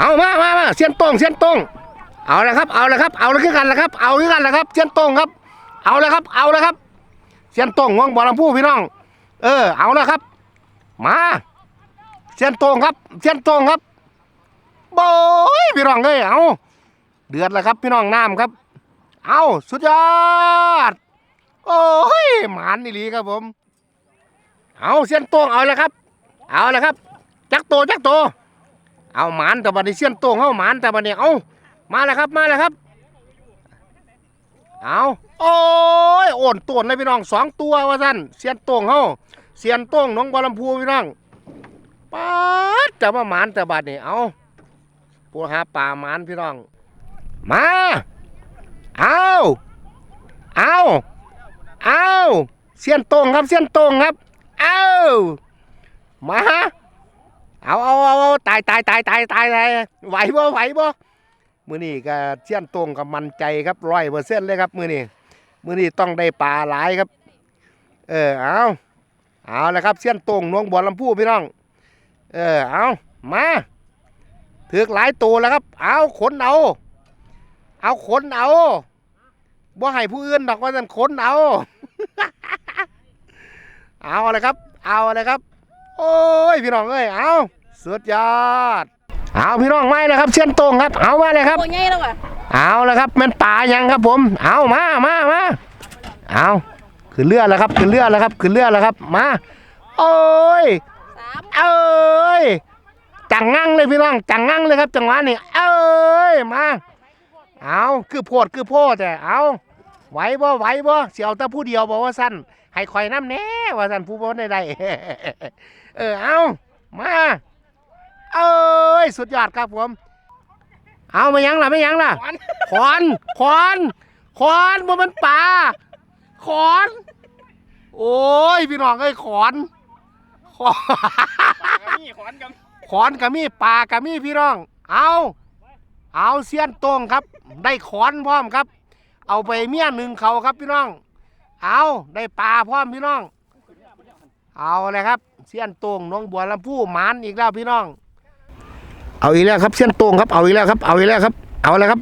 เอามามามาเสียนต้งเสียนต้งเอาเลยครับ เอาเลยครับ เอาเลยคือกันละครับ เอาคือกันละครับ เสียนต้งครับ เอาเลยครับ เอาเลยครับ เสียนต้งวงบอลลำพูพี่น้อง เออ เอาล้วครับ มา เสียนต้งครับ เสียนต้งครับโบยพี่น้องเลยเอาเดือดแล้วครับ พี่น้องน้ำครับ เอาสุดยอด โอ้ยหมานนี่ลีครับผม เอาเสียนต้งเอาเลยครับ เอาเลยครับ จักโตจักโต เอาหมานแต่บัดนี้เสี้ยนโต้งเอาหมานแต่บัดนี้เอามาแล้วครับมาแล้วครับ เอาโอ้ยโอนตัวเลยพี่น้องสองตัวว่าสั่นเสียนโต้งเฮาเสียนโต้งน้องบัวลำพูพี่น้องป๊าดจะมาหมานแต่บัดนี้เอาปูหาป่าหมานพี่น้อง มาเอาเอาเอาเสียนโต้งครับเสียนโต้งครับเอามา เอาเอาเอาเอาตายตายตายตายตายตายไหวบ่ไหวบ่มือนี้ก็เชียนตรงกับมันใจครับร้อยเปอร์เซ็นต์เลยครับ มือนี้มือนี้ต้องได้ปลาหลายครับ เออเอาเอาละครับเชียนตรงน้องบัวลำพูพี่น้อง เออเอามาถือกหลายตัวแล้วครับ เอาขนเอาเอาขนเอาบ่ให้ผู้อื่นดอกว่าจะขนเอา เอาเลยครับ เอาเลยครับ โอ้ยพี่น้องเอ้ยเอาสุดยอด เอาพี่น้องไม่เลยครับ เชียนตรงครับ เอามาเลยครับ ตัวใหญ่แล้วว่ะเอาแล้วครับมันป่ายังครับผม เอามามามาเอาขึ้นเรือแล้วครับขึ้นเรือแล้วครับขึ้นเรือแล้วครับมาโอ้ย สามเอ้ยจังงั่งเลยพี่น้องจังงั่งเลยครับจังหวะนี้เอ้ยมาเอาคือโพดคือโพดแต่เอา ไหวบ่ไหวบ่เสียวแต่ผู้เดียวบอกว่าสั้นให้คอยน้ำแน่ว่าสั้นผู้บ่ได้ได้เออเอามาเอ้ยสุดยอดครับผม เอาไม่ยังล่ะไม่ยังล่ะขอนขอนขอนบ่มันป่าขอน โอ้ยพี่น้องเอ้ยขอนขอนนี่ขอนกันขอนกะมีปลากะมีพี่น้อง เอา เอาเสี้ยนตรงครับ ได้ขอนพร้อมครับ เอาไปเมียหนึ่งเขาครับพี่น้อง เอาได้ปลาพร้อมพี่น้อง เอาเลยครับเสี้ยนตรงน้องบัวลำพูหมานอีกแล้วพี่น้อง เอาอีกแล้วครับเสี้ยนตรงครับเอาอีกแล้วครับ เอาอีกแล้วครับ เอาเลยครับ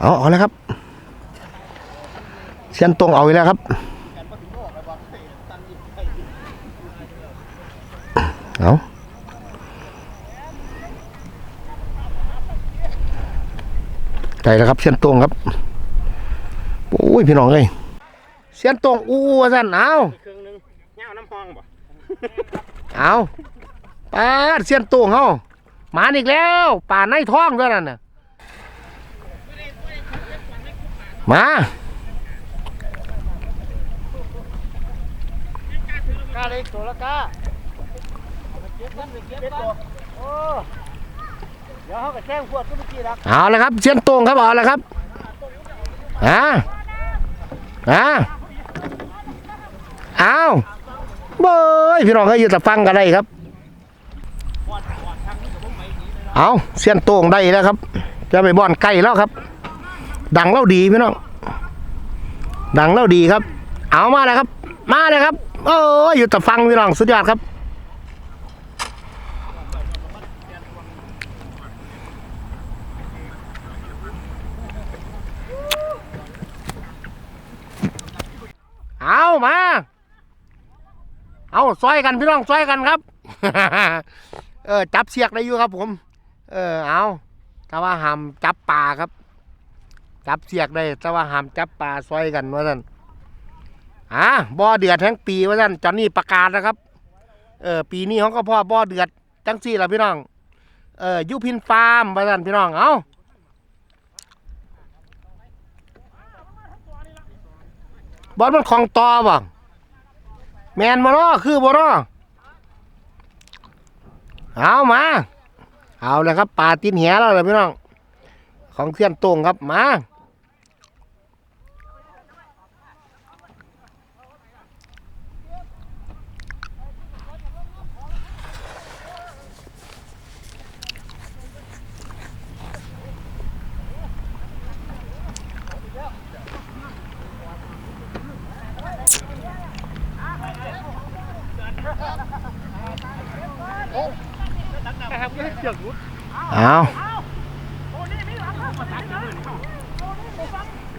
เอาเอาเลยครับเสี้ยนตรงเอาอีกแล้วครับเอา ใจแล้วครับเสียนตรงครับโอ้ยพี่น้องเลยเสียนตรงอู้ว่าสั่นเอาเครื่องนึงเงาน้ำพองบ่เอาปาดเสียนตรงเฮาหมาอีกแล้วป่าในท้องด้วยนั่นน่ะมากล้าเลยตัวละกล้าเก็บมันเก็บตัวโอ้ เดี๋ยวเขาก็แจ้งพวกก็เมื่อกี้ละเอาละครับเสียนตรงครับเอาละครับอ่าอ่าเอาเบยพี่น้องก็อยู่แต่ฟังกันได้ครับ เอาเสียนโต่งได้แล้วครับ จะไปบ่อนไก่แล้วครับ ดังเล่าดีพี่น้องดังเล่าดีครับ เอามาเลยครับ มาเลยครับ โอ้อยู่แต่ฟังพี่น้องสุดยอดครับ มา เอาซอยกันพี่น้องซอยกันครับ เออจับเสียกได้อยู่ครับ ผม เออเอาแต่ว่าห้ามจับปลาครับ จับเสียกได้ แต่ว่าห้ามจับปลาซอยกันว่าท่านอ่าบ่อเดือดทั้งปีว่าท่านจอนนี่ประกาศนะครับ เออปีนี้เขาก็พ่อบ่อเดือดจังสี่ละพี่น้อง เออยุพินฟาร์มว่าท่านพี่น้อง เอา บอลมันของตอบ่แมนบ่เนาะคือบ่เนาะเอามา เอาเลยครับปลาตินเหียแล้วเลยพี่น้อง ของเคลื่อนโตงครับมา เอา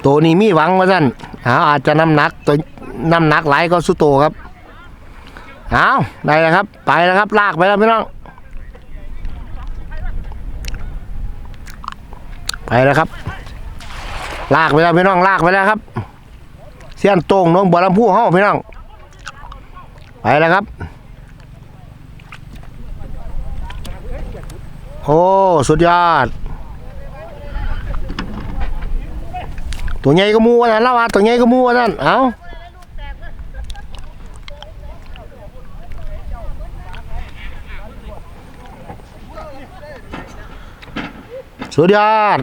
ตัวนี้มีหวังว่าสั่นเอาอาจจะน้ำหนักตัวน้ำหนักไหลก็สุดโตครับเอาได้แล้วครับ ไปแล้วครับ ลากไปแล้วพี่น้อง ไปแล้วครับ ลากไปแล้วพี่น้องลากไปแล้วครับ เสี้ยนตรงน้องบัวลำพูเฮ้าพี่น้อง ไปแล้วครับ โอ้ สุดยอด ตัวใหญ่ก็มูว่านั่นแล้วว่าตัวใหญ่ก็มูว่านั่นเอาสุดยอด